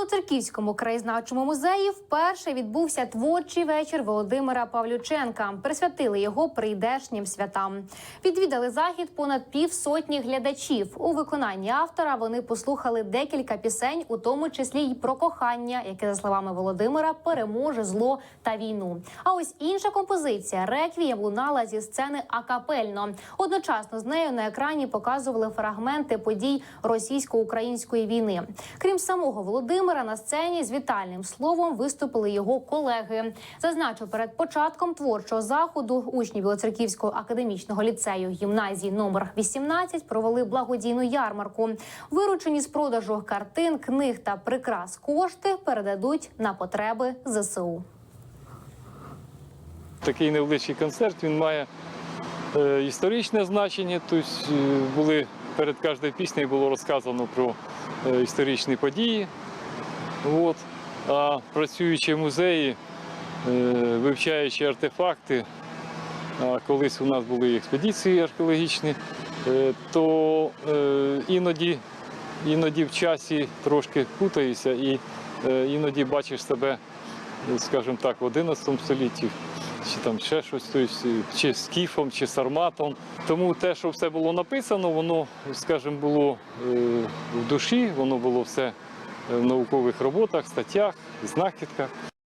Білоцерківському краєзнавчому музеї вперше відбувся творчий вечір Володимира Павлюченка. Присвятили його прийдешнім святам. Відвідали захід понад півсотні глядачів. У виконанні автора вони послухали декілька пісень, у тому числі й про кохання, яке за словами Володимира переможе зло та війну. А ось інша композиція реквієм лунала зі сцени акапельно. Одночасно з нею на екрані показували фрагменти подій російсько-української війни. Крім самого Володимира, на сцені з вітальним словом виступили його колеги. Зазначу, перед початком творчого заходу учні Білоцерківського академічного ліцею гімназії номер 18 провели благодійну ярмарку. Виручені з продажу картин, книг та прикрас кошти передадуть на потреби ЗСУ. Такий невеличкий концерт він має е, історичне значення. Тобто були перед кожною піснею було розказано про е, історичні події. От. А працюючи в музеї, е, вивчаючи артефакти, колись у нас були експедиції археологічні, е, то е, іноді, іноді в часі трошки путаєшся і іноді бачиш себе, скажімо так, в 11 столітті, чи там ще щось, чи скіфом, чи сарматом. Тому те, що все було написано, воно, скажімо, було в душі, воно було все наукових роботах, статтях, знахідках.